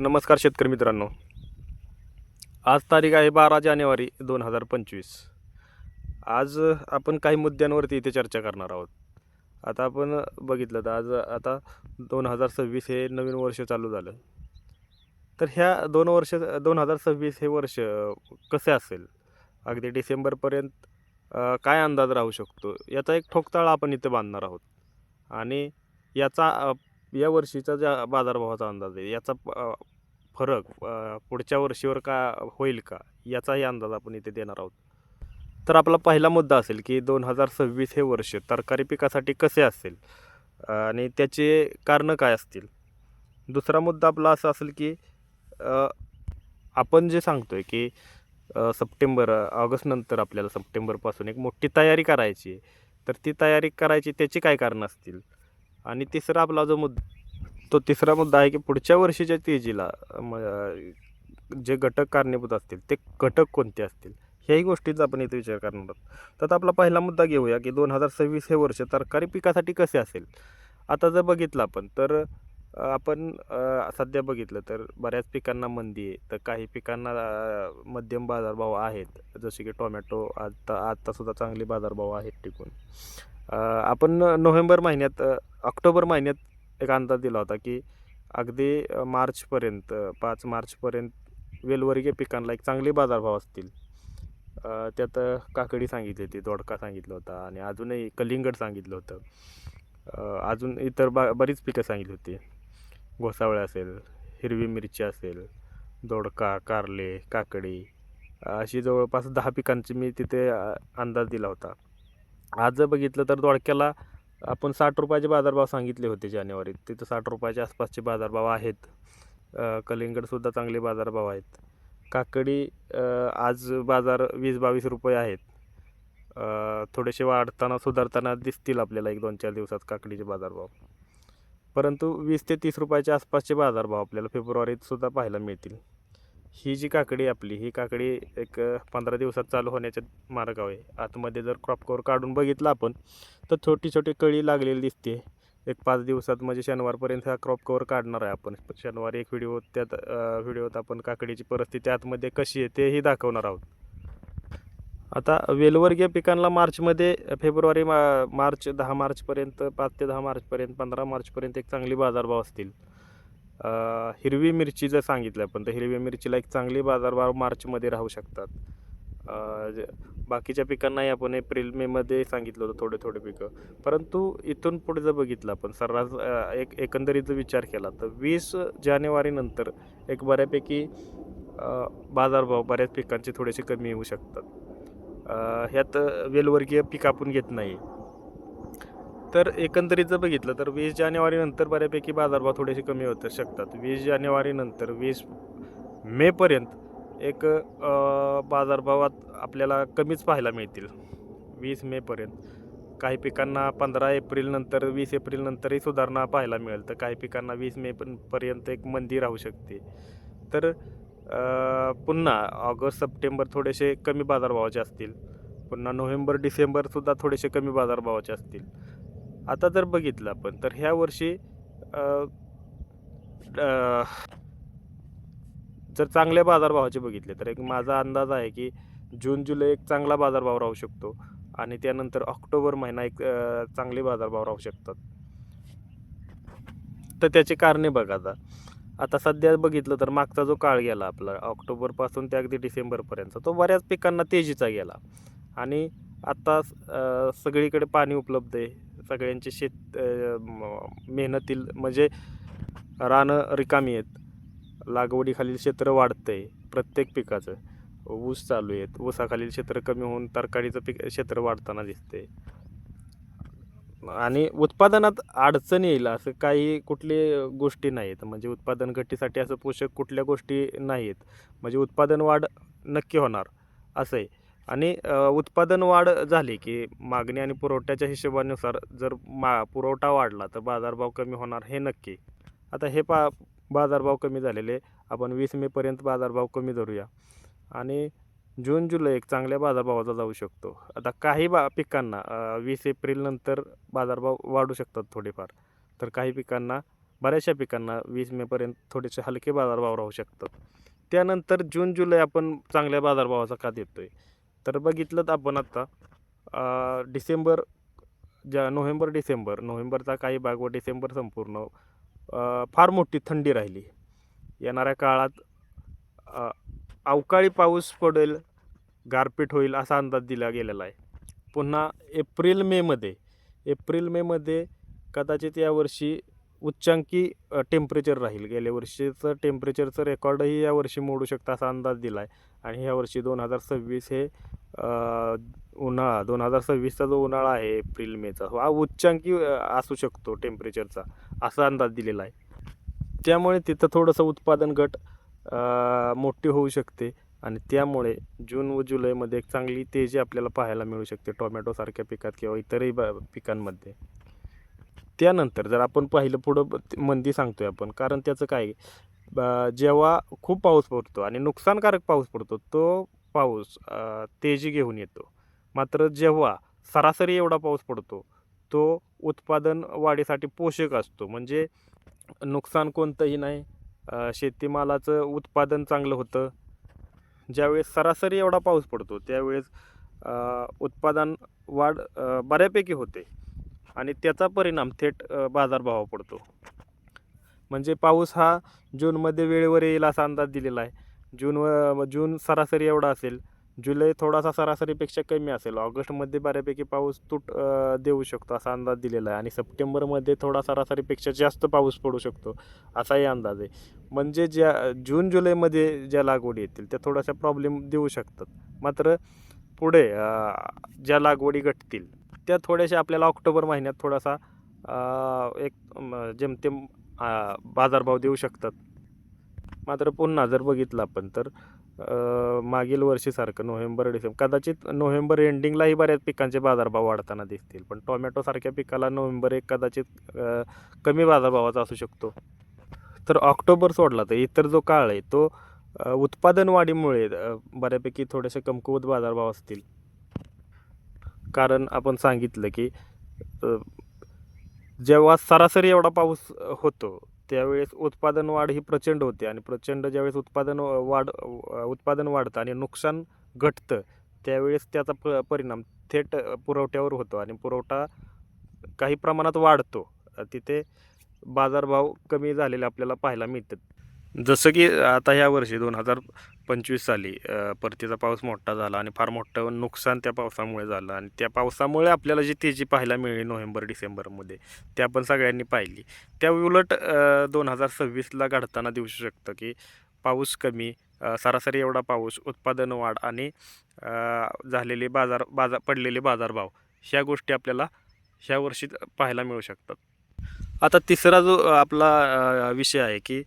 नमस्कार शेतकरी मित्रांनो. आज तारीख आहे बारा जानेवारी दोन हजार पंचवीस. आज आपण काही मुद्द्यांवरती इथे चर्चा करणार आहोत. आता आपण बघितलं तर आज आता दोन हजार सव्वीस हे नवीन वर्ष चालू झालं. तर ह्या दोन वर्ष दोन हजार सव्वीस हे वर्ष कसे असेल? अगदी डिसेंबरपर्यंत काय अंदाज राहू शकतो? याचा एक ठोकताळा आपण इथे बांधणार आहोत. आणि याचा या वर्षीचा ज्या बाजारभावाचा अंदाज आहे याचा फरक पुढच्या वर्षीवर का होईल का? याचाही अंदाज आपण इथे देणार आहोत. तर आपला पहिला मुद्दा असेल की दोन हजार सव्वीस हे वर्ष तरकारी पिकासाठी कसे असेल आणि त्याचे कारणं काय असतील? दुसरा मुद्दा आपला असा असेल की आपण जे सांगतो आहे की सप्टेंबर ऑगस्टनंतर आपल्याला सप्टेंबरपासून एक मोठी तयारी करायची आहे. तर ती तयारी करायची त्याची काय कारणं असतील? आणि तिसरा आपला जो मुद्दा तो तिसरा मुद्दा आहे की पुढच्या वर्षीच्या तेजीला जे घटक कारणीभूत असतील ते घटक कोणते असतील ह्याही गोष्टींचा आपण इथे विचार करणार आहोत. तर आपला पहिला मुद्दा घेऊया की दोन हजार सव्वीस हे वर्ष तरकारी पिकासाठी कसे असेल? आता जर बघितलं आपण तर आपण सध्या बघितलं तर बऱ्याच पिकांना मंदी आहे तर काही पिकांना मध्यम बाजारभाव आहेत. जसे की टोमॅटो आता आत्तासुद्धा चांगले बाजारभाव आहेत टिकून. आपण नोव्हेंबर महिन्यात ऑक्टोबर महिन्यात एक अंदाज दिला होता की अगदी मार्चपर्यंत पाच मार्चपर्यंत वेलवर्गीय पिकांना एक चांगले बाजारभाव असतील. त्यात काकडी सांगितली होती दोडका सांगितलं होता आणि अजूनही कलिंगड सांगितलं होतं. अजून इतर बा बरीच पिकं सांगितली होती. घोसावळे असेल हिरवी मिरची असेल दोडका कारले काकडी अशी जवळपास दहा पिकांची मी तिथे अंदाज दिला होता. आज जर बघितलं तर दोडक्याला आपण साठ रुपयाचे बाजारभाव सांगितले होते जानेवारीत. तिथं साठ रुपयाच्या आसपासचे बाजारभाव आहेत. कलिंगडसुद्धा चांगले बाजारभाव आहेत. काकडी आज बाजार वीस बावीस रुपये आहेत. थोडेसे वाढताना सुधारताना दिसतील आपल्याला एक दोन चार दिवसात काकडीचे बाजारभाव. परंतु वीस ते तीस रुपयाच्या आसपासचे बाजारभाव आपल्याला फेब्रुवारीत सुद्धा पाहायला मिळतील. ही जी काकडी आहे आपली ही काकडी एक पंधरा दिवसात चालू होण्याच्या मार्गावर आहे. आतमध्ये जर क्रॉप कवर काढून बघितलं आपण तर छोटी छोटी कळी लागलेली दिसते. एक पाच दिवसात म्हणजे शनिवारपर्यंत हा क्रॉप कवर काढणार आहे आपण. शनिवारी एक व्हिडिओ त्यात व्हिडिओत आपण काकडीची परिस्थिती आतमध्ये कशी आहे तेही दाखवणार आहोत. आता वेलवर्गीय पिकांना मार्चमध्ये फेब्रुवारी मा मार्च दहा मार्चपर्यंत पाच ते दहा मार्चपर्यंत पंधरा मार्चपर्यंत एक चांगली बाजारभाव असतील. हिरवी मिरची जर सांगितलं आपण तर हिरवी मिरचीला एक चांगली बाजारभाव मार्चमध्ये राहू शकतात. बाकीच्या पिकांनाही आपण एप्रिल मेमध्ये सांगितलं होतं थोडे थोडे पिकं. परंतु इथून पुढे जर बघितलं आपण सर्रास एक एकंदरीत जर विचार केला तर वीस जानेवारीनंतर एक बऱ्यापैकी बाजारभाव बऱ्याच पिकांचे थोडेसे कमी येऊ शकतात. ह्यात वेलवर्गीय पीक आपण घेत नाही. तर एकंदरीत जर बघितलं तर वीस जानेवारीनंतर बऱ्यापैकी बाजारभाव थोडेसे कमी होत शकतात. वीस जानेवारीनंतर वीस मेपर्यंत एक बाजारभावात आपल्याला कमीच पाहायला मिळतील. वीस मेपर्यंत. काही पिकांना पंधरा एप्रिलनंतर वीस एप्रिलनंतरही सुधारणा पाहायला मिळेल. तर काही पिकांना वीस मे पर्यंत एक मंदी राहू शकते. तर पुन्हा ऑगस्ट सप्टेंबर थोडेसे कमी बाजारभावाचे असतील. पुन्हा नोव्हेंबर डिसेंबरसुद्धा थोडेसे कमी बाजारभावाचे असतील. आता जर बघितलं आपण तर ह्या वर्षी जर चांगल्या बाजारभावाचे बघितले तर एक माझा अंदाज आहे की जून जुलै एक चांगला बाजारभाव राहू शकतो आणि त्यानंतर ऑक्टोबर महिना एक चांगले बाजारभाव राहू शकतात. तर त्याचे कारणे बघा आता. आता सध्या बघितलं तर मागचा जो काळ गेला आपला ऑक्टोबरपासून ते अगदी डिसेंबरपर्यंत तो बऱ्याच पिकांना तेजीचा गेला. आणि आत्ता सगळीकडे पाणी उपलब्ध आहे. सगळ्यांचे शेत मेहनतील म्हणजे रानं रिकामी आहेत. लागवडीखालील क्षेत्र वाढतं आहे प्रत्येक पिकाचं. ऊस चालू आहेत. ऊसाखालील क्षेत्र कमी होऊन तरकारीचं पीक क्षेत्र वाढताना दिसते आणि उत्पादनात अडचण येईल असं काही कुठली गोष्टी नाहीत. म्हणजे उत्पादन घटीसाठी असं पोषक कुठल्या गोष्टी नाहीत. म्हणजे उत्पादन वाढ नक्की होणार असं आहे आणि उत्पादन वाढ झाली की मागणी आणि पुरवठ्याच्या हिशोबानुसार जर मा पुरवठा वाढला तर बाजारभाव कमी होणार हे नक्की. आता हे पा बाजारभाव कमी झालेले आपण वीस मेपर्यंत बाजारभाव कमी धरूया. आणि जून जुलै एक चांगल्या बाजारभावाचा जाऊ शकतो. आता काही बा पिकांना वीस एप्रिलनंतर बाजारभाव वाढू शकतात थोडेफार. तर काही पिकांना बऱ्याचशा पिकांना वीस मेपर्यंत थोडेसे हलके बाजारभाव राहू शकतात. त्यानंतर जून जुलै आपण चांगल्या बाजारभावाचा का देतो आहे तर बघितलं आपण आत्ता डिसेंबर ज्या नोव्हेंबर डिसेंबर नोव्हेंबरचा काही भाग व डिसेंबर संपूर्ण फार मोठी थंडी राहिली. येणाऱ्या काळात अवकाळी पाऊस पडेल गारपीट होईल असा अंदाज दिला गेलेला आहे. पुन्हा एप्रिल मेमध्ये एप्रिल मेमध्ये कदाचित यावर्षी उच्चांकी टेम्परेचर राहील. गेल्या वर्षीचं टेम्परेचरचं रेकॉर्डही यावर्षी मोडू शकतं असा अंदाज दिला आहे आणि यावर्षी दोन हजार सव्वीस हे उन्हाळा दोन हजार सव्वीसचा जो उन्हाळा आहे एप्रिल मेचा हा उच्चांकी असू शकतो टेम्परेचरचा असा अंदाज दिलेला आहे. त्यामुळे तिथं थोडंसं उत्पादन घट मोठी होऊ शकते. आणि त्यामुळे जून व जुलैमध्ये एक चांगली तेजी आपल्याला पाहायला मिळू शकते टोमॅटोसारख्या पिकात किंवा इतरही ब पिकांमध्ये. त्यानंतर जर आपण पाहिलं पुढं मंदी मंदी सांगतोय आपण. कारण त्याचं काय ब- जेव्हा खूप पाऊस पडतो आणि नुकसानकारक पाऊस पडतो तो पाऊस तेजी घेऊन येतो. मात्र जेव्हा सरासरी एवढा पाऊस पडतो तो उत्पादन वाढीसाठी पोषक असतो. म्हणजे नुकसान कोणतंही नाही. शेतीमालाचं उत्पादन चांगलं होतं. ज्यावेळेस सरासरी एवढा पाऊस पडतो त्यावेळेस उत्पादन वाढ बऱ्यापैकी होते. आणि त्याचा परिणाम थेट बाजारभावा बाजारभावावर पडतो. म्हणजे पाऊस हा जूनमध्ये वेळेवर येईल असा अंदाज दिलेला आहे. जून व जून सरासरी एवढा असेल. जुलै थोडासा सरासरीपेक्षा कमी असेल. ऑगस्टमध्ये बऱ्यापैकी पाऊस तूट देऊ शकतो असा अंदाज दिलेला आहे. आणि सप्टेंबरमध्ये थोडा सरासरीपेक्षा जास्त पाऊस पडू शकतो असाही अंदाज आहे. म्हणजे ज्या जून जुलैमध्ये ज्या लागवडी येतील त्या थोड्याशा प्रॉब्लेम देऊ शकतात. मात्र पुढे ज्या लागवडी घटतील त्या थोड्याशा आपल्याला ऑक्टोबर महिन्यात थोडासा एक जेमतेम बाजारभाव देऊ शकतात. मात्र पुन्हा जर बघितलं आपण तर मागील वर्षीसारखं नोव्हेंबर डिसेंबर कदाचित नोव्हेंबर एंडिंगलाही बऱ्याच पिकांचे बाजारभाव वाढताना दिसतील पण टोमॅटोसारख्या पिकाला नोव्हेंबर एक कदाचित कमी बाजारभावाचा असू शकतो. तर ऑक्टोबर सोडला तर इतर जो काळ आहे तो उत्पादन वाढीमुळे बऱ्यापैकी थोडेसे कमकुवत बाजारभाव असतील. कारण आपण सांगितलं की जेव्हा सरासरी एवढा पाऊस होतो त्यावेळेस उत्पादन वाढ ही प्रचंड होते आणि प्रचंड ज्यावेळेस उत्पादन वाढ उत्पादन वाढतं आणि नुकसान घटतं त्यावेळेस त्याचा प परिणाम थेट पुरवठ्यावर होतो आणि पुरवठा काही प्रमाणात वाढतो. तिथे बाजारभाव कमी झालेले आपल्याला पाहायला मिळतात. जसं की आता ह्या वर्षी दोन हजार पंचवीस साली परतीचा पाऊस मोठा झाला आणि फार मोठं नुकसान त्या पावसामुळे झालं आणि त्या पावसामुळे आपल्याला जी तेजी पाहायला मिळली नोव्हेंबर डिसेंबरमध्ये ते आपण सगळ्यांनी पाहिली. त्या उलट दोन हजार सव्वीसला घडताना दिसू शकतं की पाऊस कमी सरासरी एवढा पाऊस उत्पादन वाढ आणि झालेले बाजार बाजार पडलेले बाजारभाव ह्या गोष्टी आपल्याला ह्या वर्षी पाहायला मिळू शकतात. आता तिसरा जो आपला विषय आहे की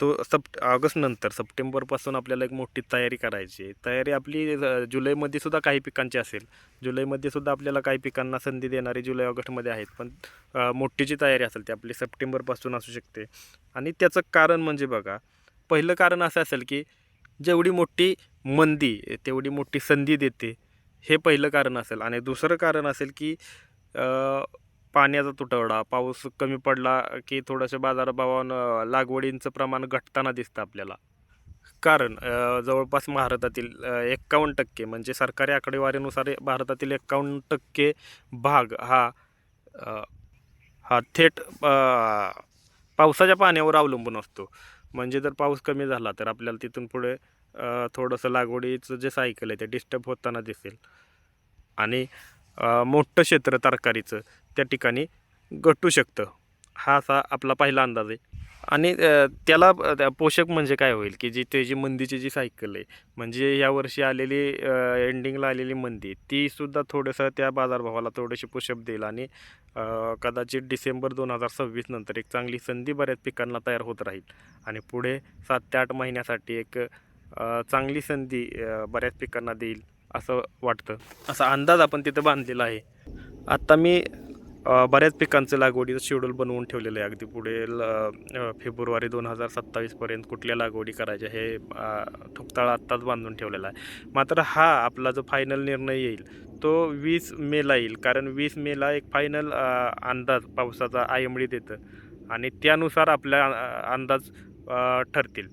तो सप्ट ऑगस्ट नंतर सप्टेंबरपासून आपल्याला एक मोठी तयारी करायची आहे. तयारी आपली जुलैमध्ये सुद्धा काही पिकांची असेल. जुलैमध्ये सुद्धा आपल्याला काही पिकांना संधी देणारी जुलै ऑगस्टमध्ये आहेत. पण मोठी जी तयारी असेल ती आपली सप्टेंबरपासून असू शकते. आणि त्याचं कारण म्हणजे बघा पहिलं कारण असं असेल की जेवढी मोठी मंदी तेवढी मोठी संधी देते हे पहिलं कारण असेल. आणि दुसरं कारण असेल की पाण्याचा तुटवडा पाऊस कमी पडला की थोडंसं बाजारभावानं लागवडींचं प्रमाण घटताना दिसतं आपल्याला. कारण जवळपास भारतातील एक्कावन्न टक्के म्हणजे सरकारी आकडेवारीनुसार भारतातील एक्कावन्न टक्के भाग हा हा थेट पावसाच्या पाण्यावर अवलंबून असतो. म्हणजे जर पाऊस कमी झाला तर आपल्याला तिथून पुढे थोडंसं लागवडीचं जे सायकल आहे ते डिस्टर्ब होताना दिसेल. आणि मोठं क्षेत्र तरकारीचं त्या ठिकाणी घटू शकतं. हा असा आपला पहिला अंदाज आहे. आणि त्याला त्या पोषक म्हणजे काय होईल की जी ते जी मंदीची जी सायकल आहे म्हणजे यावर्षी आलेली एंडिंगला आलेली मंदी तीसुद्धा थोडंसं त्या बाजारभावाला थोडीशी पोषक देईल आणि कदाचित डिसेंबर दोन हजार सव्वीस नंतर एक चांगली संधी बऱ्याच पिकांना तयार होत राहील. आणि पुढे सात ते आठ महिन्यासाठी एक चांगली संधी बऱ्याच पिकांना देईल असं वाटतं. असा अंदाज आपण तिथं बांधलेला आहे. आत्ता मी बऱ्याच पिकांचं लागवडीचं शेड्यूल बनवून ठेवलेलं आहे. अगदी पुढे ल- फेब्रुवारी दोन हजार सत्तावीसपर्यंत कुठल्या लागवडी करायच्या हे अ, ठोकताळा आत्ताच बांधून ठेवलेला आहे. मात्र हा आपला जो फायनल निर्णय येईल तो वीस मेला येईल. कारण वीस मेला एक फायनल अंदाज पावसाचा आयमळी देतं. आणि त्यानुसार आपल्या अंदाज ठरतील.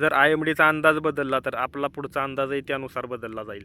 जर आय एम डीचा अंदाज बदलला तर आपला पुढचा अंदाजही त्यानुसार बदलला जाईल.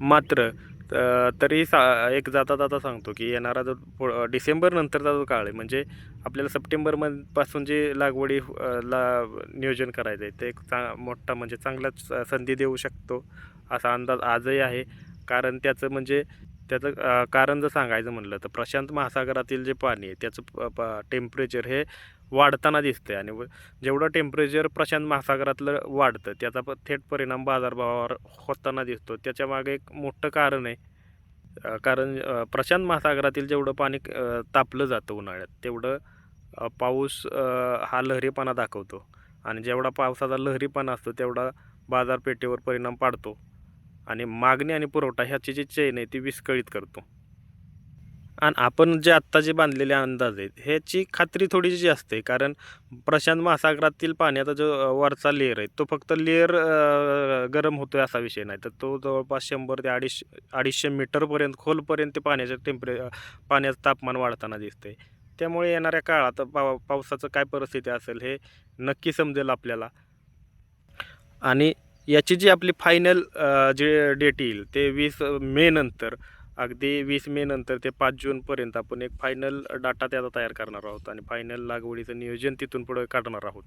मात्र तरी सा एक जाता जाता सांगतो की येणारा जो पु- डिसेंबर नंतरचा जो काळ आहे म्हणजे आपल्याला सप्टेंबरमधपासून जे लागवडी हो, ला नियोजन करायचं आहे ते एक चा मोठा म्हणजे चांगलाच संधी देऊ शकतो असा अंदाज आजही आहे. कारण त्याचं म्हणजे त्याचं कारण जर सांगायचं म्हणलं तर प्रशांत महासागरातील जे पाणी आहे त्याचं टेम्परेचर हे वाढताना दिसतं आहे आणि व- जेवढं टेम्परेचर प्रशांत महासागरातलं वाढतं त्याचा प थेट परिणाम बाजारभावावर होताना दिसतो. त्याच्यामागे एक मोठं कारण आहे. कारण प्रशांत महासागरातील जेवढं पाणी तापलं जातं उन्हाळ्यात तेवढं पाऊस हा लहरीपणा दाखवतो. आणि जेवढा पावसाचा लहरीपणा असतो तेवढा बाजारपेठेवर परिणाम पाडतो. आणि मागणी आणि पुरवठा ह्याची जी चेन आहे ती विस्कळीत करतो. आणि आपण जे आत्ता जे बांधलेले अंदाज आहेत ह्याची खात्री थोडीशी असते कारण प्रशांत महासागरातील पाण्याचा जो वरचा लेअर आहे तो फक्त लेअर गरम होतोय असा विषय नाही. तर तो जवळपास शंभर ते अडीचशे अडीचशे मीटरपर्यंत खोलपर्यंत ते पाण्याचं टेम्परे पाण्याचं तापमान वाढताना दिसतंय. त्यामुळे येणाऱ्या काळात पाव पावसाचं काय परिस्थिती असेल हे नक्की समजेल आपल्याला. आणि याची जी आपली फायनल जे डेट येईल ते वीस मे नंतर अगदी वीस मे नंतर ते पाच जूनपर्यंत आपण एक फायनल डाटा त्याचा तयार करणार आहोत आणि फायनल लागवडीचं नियोजन तिथून पुढे काढणार आहोत.